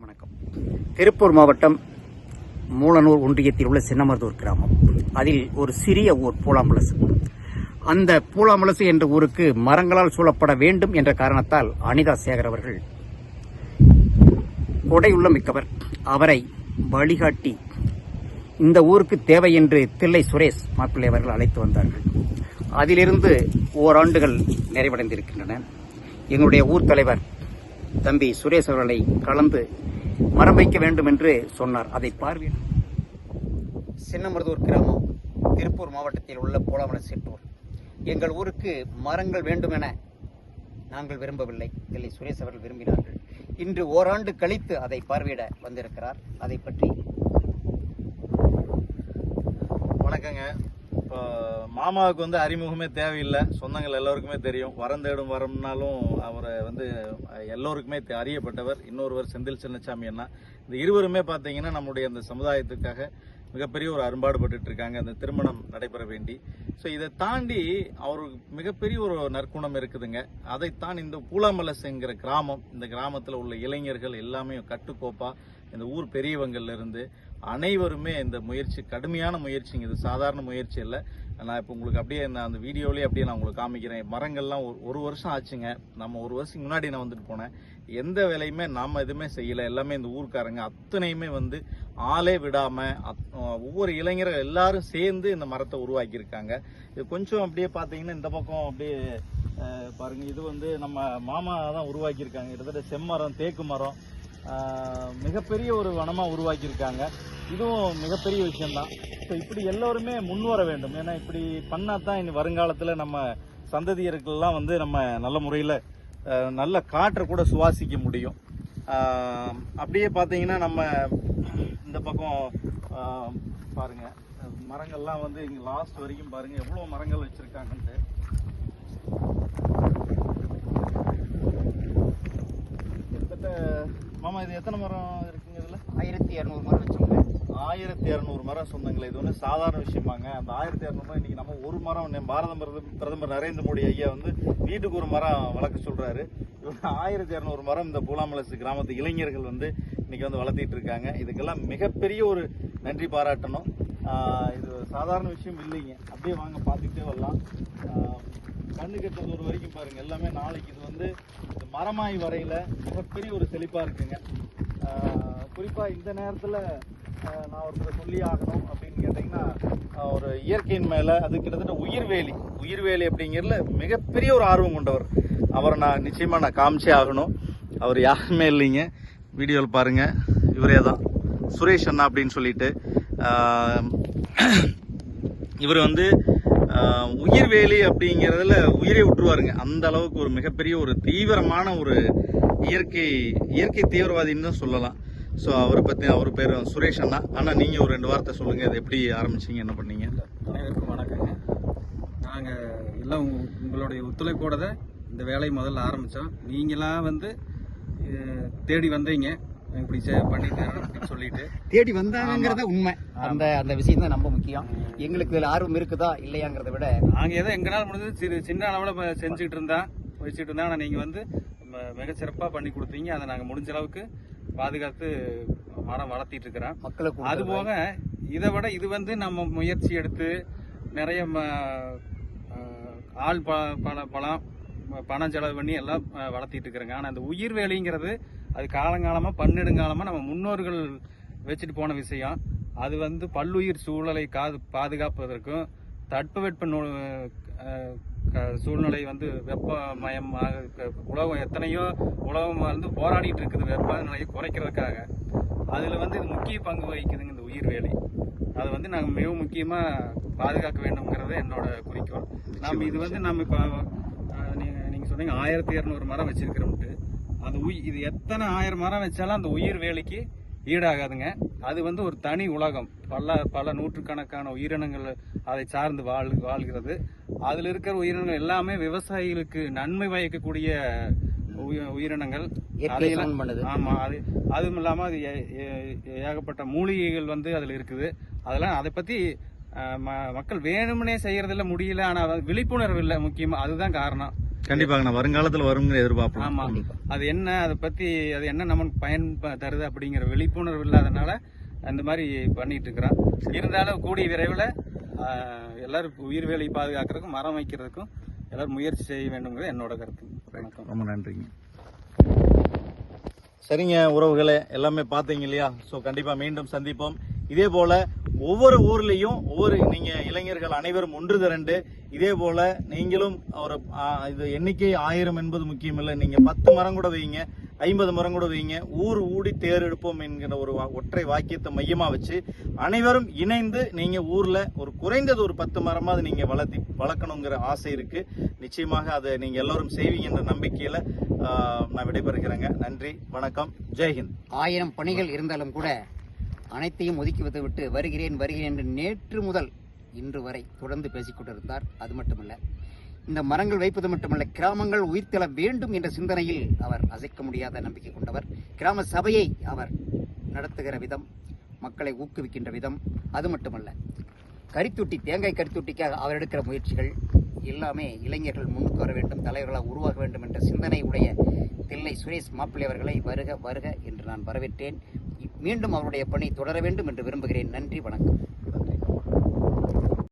வணக்கம். திருப்பூர் மாவட்டம் மூலனூர் ஒன்றியத்தில் உள்ள சின்னமருதூர் கிராமம். அதில் ஒரு சிறிய ஊர் பூலாம்பலசு அந்த பூலாம்பலசு என்ற ஊருக்கு மரங்களால் சூழப்பட வேண்டும் என்ற காரணத்தால் அனிதா சேகர் அவர்கள் கொடையுள்ள மிக்கவர். அவரை வழிகாட்டி இந்த ஊருக்கு தேவை என்று தில்லை சுரேஷ் மாப்பிள்ளை அவர்கள் அழைத்து வந்தார்கள். அதிலிருந்து ஓராண்டுகள் நிறைவடைந்திருக்கின்றன. எங்களுடைய ஊர் தலைவர் தம்பி சுரேஷ் அவர்களை கலந்து மரம் வைக்க வேண்டும் என்று சொன்னார். அதை பார்வையிட சின்னமருதூர் கிராமம் திருப்பூர் மாவட்டத்தில் உள்ள போலவன சிற்றூர். எங்கள் ஊருக்கு மரங்கள் வேண்டும் என நாங்கள் விரும்பவில்லை இல்லை சுரேஷ் அவர்கள் விரும்பினார்கள். இன்று ஓராண்டு கழித்து அதை பார்வையிட வந்திருக்கிறார். அதை பற்றி வணக்கங்க. இப்போ மாமாவுக்கு வந்து அறிமுகமே தேவையில்லை. சொந்தங்கள் எல்லோருக்குமே தெரியும். வரம் தேடும் வரம்னாலும் அவரை வந்து எல்லோருக்குமே தெ- அறியப்பட்டவர். இன்னொருவர் செந்தில் சின்னசாமி அண்ணா. இந்த இருவருமே பார்த்தீங்கன்னா நம்முடைய அந்த சமுதாயத்துக்காக மிகப்பெரிய ஒரு அரும்பாடுபட்டு இருக்காங்க அந்த திருமணம் நடைபெற வேண்டி. ஸோ இதை தாண்டி அவருக்கு மிகப்பெரிய ஒரு நற்குணம் இருக்குதுங்க. அதைத்தான் இந்த பூலாமலசுங்கிற கிராமம் இந்த கிராமத்தில் உள்ள இளைஞர்கள் எல்லாமே கட்டுக்கோப்பா இந்த ஊர் பெரியவங்கள்ல இருந்து அனைவருமே இந்த முயற்சி கடுமையான முயற்சிங்க. இது சாதாரண முயற்சி இல்லை நான் இப்போ உங்களுக்கு அப்படியே நான் அந்த வீடியோலேயே அப்படியே நான் உங்களுக்கு காமிக்கிறேன். மரங்கள்லாம் ஒரு ஒரு வருஷம் ஆச்சுங்க. நம்ம ஒரு வருஷம் முன்னாடி நான் வந்துட்டு போனேன். எந்த வேலையுமே நாம் எதுவுமே செய்யலை. எல்லாமே இந்த ஊர்க்காரங்க. அத்தனையுமே வந்து ஆளே விடாமல் அத்- ஒவ்வொரு இளைஞர்கள் எல்லாரும் சேர்ந்து இந்த மரத்தை உருவாக்கியிருக்காங்க. இது கொஞ்சம் அப்படியே பார்த்தீங்கன்னா இந்த பக்கம் அப்படியே பாருங்கள் இது வந்து நம்ம மாமா தான் உருவாக்கியிருக்காங்க. கிட்டத்தட்ட செம்மரம் தேக்கு மரம் மிகப்பெரிய ஒரு வனமாக உருவாக்கியிருக்காங்க. இதுவும் மிகப்பெரிய விஷயம்தான். ஸோ இப்படி எல்லோருமே முன் வர வேண்டும். ஏன்னா இப்படி பண்ணால் தான் இனி வருங்காலத்தில் நம்ம சந்ததியர்கள்லாம் வந்து நம்ம நல்ல முறையில் நல்ல காற்றை கூட சுவாசிக்க முடியும். அப்படியே பார்த்தீங்கன்னா நம்ம இந்த பக்கம் பாருங்கள் மரங்கள்லாம் வந்து இங்கே லாஸ்ட் வரைக்கும் பாருங்கள் எவ்வளோ மரங்கள் வச்சுருக்காங்கன்ட்டு கிட்டத்தட்ட மாமா இது எத்தனை மரம் இருக்குங்க இதில் ஆயிரத்தி இரநூறு மரம் வச்சோங்க ஆயிரத்தி இரநூறு மரம் சொந்தங்களே இது ஒன்றும் சாதாரண விஷயமாங்க. அந்த ஆயிரத்தி இரநூறு இன்னைக்கு நம்ம ஒரு மரம் பாரத பிரதமர் நரேந்திர மோடி ஐயா வந்து வீட்டுக்கு ஒரு மரம் வளர்க்க சொல்றாரு. இவங்க ஆயிரத்தி இரநூறு மரம் இந்த பூலாமலசு கிராமத்து இளைஞர்கள் வந்து இன்னைக்கு வந்து வளர்த்திட்டு இருக்காங்க. இதுக்கெல்லாம் மிகப்பெரிய ஒரு நன்றி பாராட்டணும். இது சாதாரண விஷயம் இல்லைங்க. அப்படியே வாங்க பார்த்துக்கிட்டே வரலாம். கண்ணு கெட்டது ஒரு வரைக்கும் பாருங்க. எல்லாமே நாளைக்கு இது வந்து இந்த மரமாய் வரையில மிகப்பெரிய ஒரு செழிப்பா இருக்குங்க. குறிப்பாக குறிப்பா இந்த நேரத்துல நான் ஒருத்தர் சொல்லி ஆகணும் அப்படின்னு கேட்டிங்கன்னா ஒரு இயற்கையின் மேல அது கிட்டத்தட்ட உயிர்வேலி. உயிர்வேலி அப்படிங்கிறதுல மிகப்பெரிய ஒரு ஆர்வம் கொண்டவர். அவரை நான் நிச்சயமா நான் காமிச்சே ஆகணும். அவர் யாருமே இல்லைங்க. வீடியோவில் பாருங்க. இவரே தான். சுரேஷ் அண்ணா அப்படின்னு சொல்லிட்டு இவர் வந்து உயிர்வேலி அப்படிங்கிறதுல உயிரை விட்டுருவாருங்க அந்த அளவுக்கு ஒரு மிகப்பெரிய ஒரு தீவிரமான ஒரு இயற்கை இயற்கை தீவிரவாதின்னு தான் சொல்லலாம். ஸோ அவரை பற்றி அவர் பேர் சுரேஷ் அண்ணா. ஆனால் நீங்கள் ஒரு ரெண்டு வார்த்தை சொல்லுங்கள் அதை எப்படி ஆரம்பிச்சீங்க? என்ன பண்ணீங்க? அனைவருக்கும் வணக்கங்க. நாங்கள் எல்லாம் உங்களுடைய ஒத்துழைப்போட தான் இந்த வேலையை முதல்ல ஆரம்பித்தோம் நீங்களாம் வந்து தேடி வந்தீங்க. இப்படி செ- பண்ணி தரேன் அப்படின்னு சொல்லிட்டு. தேடி வந்தாங்கிறத உண்மை. அந்த அந்த விஷயம் தான் ரொம்ப முக்கியம். எங்களுக்கு இதில் ஆர்வம் இருக்குதா இல்லையாங்கிறத விட நாங்கள் ஏதோ எங்களால் முடிஞ்சது சிறு சின்ன அளவில் செஞ்சுட்டு இருந்தோம் வச்சுட்டு இருந்தோம் ஆனால் நீங்கள் வந்து ம- மிக சிறப்பாக பண்ணி கொடுத்தீங்க. அதை நாங்கள் முடிஞ்ச அளவுக்கு பாதுகாத்து மரம் வளர்த்திட்டு இருக்கிறோம் மக்களுக்கு அது போக இதை விட இது வந்து நம்ம முயற்சி எடுத்து நிறைய ஆள் ப பல பலம் ம- பணம் செலவு பண்ணி எல்லாம் வளர்த்திட்டு இருக்கிறாங்க. ஆனால் அந்த உயிர் வேலிங்கிறது அது காலங்காலமாக பன்னெடுங்காலமாக நம்ம முன்னோர்கள் வச்சுட்டு போன விஷயம். அது வந்து பல்லுயிர் சூழலை காது பாதுகாப்பதற்கும் தட்பவெட்ப நூ சூழ்நிலை வந்து வெப்பமயமாக க- உலகம் எத்தனையோ உலகம் வந்து போராடிட்டு இருக்குது வெப்பநிலையை குறைக்கிறதுக்காக. அதில் வந்து இது முக்கிய பங்கு வகிக்குதுங்க இந்த உயிர் வேலை. அதை வந்து நாங்கள் மிக முக்கியமாக பாதுகாக்க வேண்டும்ங்கிறது என்னோட குறிக்கோள். நாம் இது வந்து நம்ம இப்போ நீங்கள் சொன்னீங்க. ஆயிரத்தி இரநூறு மரம் வச்சிருக்கிறோம்ட்டு அந்த உய் இது எத்தனை ஆயிரம் மரம் வச்சாலும் அந்த உயிர் வேலைக்கு ஈடாகாதுங்க. அது வந்து ஒரு தனி உலகம். பல பல நூற்றுக்கணக்கான உயிரினங்கள் அதை சார்ந்து வாழ் வாழ்கிறது. அதில் இருக்கிற உயிரினங்கள் எல்லாமே விவசாயிகளுக்கு நன்மை பயக்கக்கூடிய உய- உயிரினங்கள். அதையெல்லாம் சமன் பண்ணுது. ஆமா அது அதுவும் இல்லாம அது ஏகப்பட்ட மூலிகைகள் வந்து அதுல இருக்குது. அதெல்லாம் அதை ம- மக்கள் வேணும்னே செய்யறதில்ல முடியல. ஆனா அது விழிப்புணர்வு இல்லை முக்கியமா அதுதான் காரணம். கண்டிப்பாங்க வருங்காலத்துல வருங்கிற எதிர்பார்ப்போம். ஆமா. அது என்ன அதை பத்தி அது என்ன நமக்கு பயன் ப- தருது அப்படிங்கிற விழிப்புணர்வு இல்லாதனால அந்த மாதிரி பண்ணிட்டு இருக்கிறோம் இருந்தாலும் கூடிய விரைவில் எல்லாரும் உயிர் வேலி பாதுகாக்கிறதுக்கும் மரம் வைக்கிறதுக்கும் எல்லாரும் முயற்சி செய்ய வேண்டுங்கிறது என்னோட கருத்து. வணக்கம். ரொம்ப நன்றிங்க. சரிங்க உறவுகளே எல்லாமே பார்த்தீங்க இல்லையா? ஸோ கண்டிப்பா மீண்டும் சந்திப்போம். இதே போல ஒவ்வொரு ஊர்லேயும் ஒவ்வொரு நீங்கள் இளைஞர்கள் அனைவரும் ஒன்று திரண்டு இதே போல் நீங்களும் ஒரு இது எண்ணிக்கை ஆயிரம் என்பது முக்கியமில்லை நீங்கள் பத்து மரம் கூட வைங்க ஐம்பது மரம் கூட வைங்க ஊர் ஊடி தேர் எடுப்போம் என்கிற ஒரு வா- ஒற்றை வாக்கியத்தை மையமாக வச்சு அனைவரும் இணைந்து நீங்கள் ஊரில் ஒரு குறைந்தது ஒரு பத்து மரமாவது நீங்கள் வளர்த்தி வளர்க்கணுங்கிற ஆசை இருக்குது நிச்சயமாக அதை நீங்கள் எல்லோரும் செய்வீங்கன்ற நம்பிக்கையில் நான் விடைபெறுகிறேங்க. நன்றி வணக்கம் ஜெய்ஹிந்த் ஆயிரம் பணிகள் இருந்தாலும் கூட அனைத்தையும் ஒதுக்கி வைத்துவிட்டு வருகிறேன் வருகிறேன் என்று நேற்று முதல் இன்று வரை தொடர்ந்து பேசிக் கொண்டிருந்தார். அது மட்டுமல்ல இந்த மரங்கள் வைப்பது மட்டுமல்ல கிராமங்கள் உயிர்த்தெழ வேண்டும் என்ற சிந்தனையில் அவர் அசைக்க முடியாத நம்பிக்கை கொண்டவர். கிராம சபையை அவர் நடத்துகிற விதம் மக்களை ஊக்குவிக்கின்ற விதம் அது மட்டுமல்ல கரித்துட்டி தேங்காய் கரித்துட்டிக்காக அவர் எடுக்கிற முயற்சிகள் எல்லாமே இளைஞர்கள் முன்னுக்கு வர வேண்டும் தலைவர்களாக உருவாக வேண்டும் என்ற சிந்தனை உடைய தில்லை சுரேஷ் மாப்பிள்ளை அவர்களை வருக வருக என்று நான் வரவேற்றேன். மீண்டும் அவருடைய பணி தொடர வேண்டும் என்று விரும்புகிறேன். நன்றி வணக்கம்.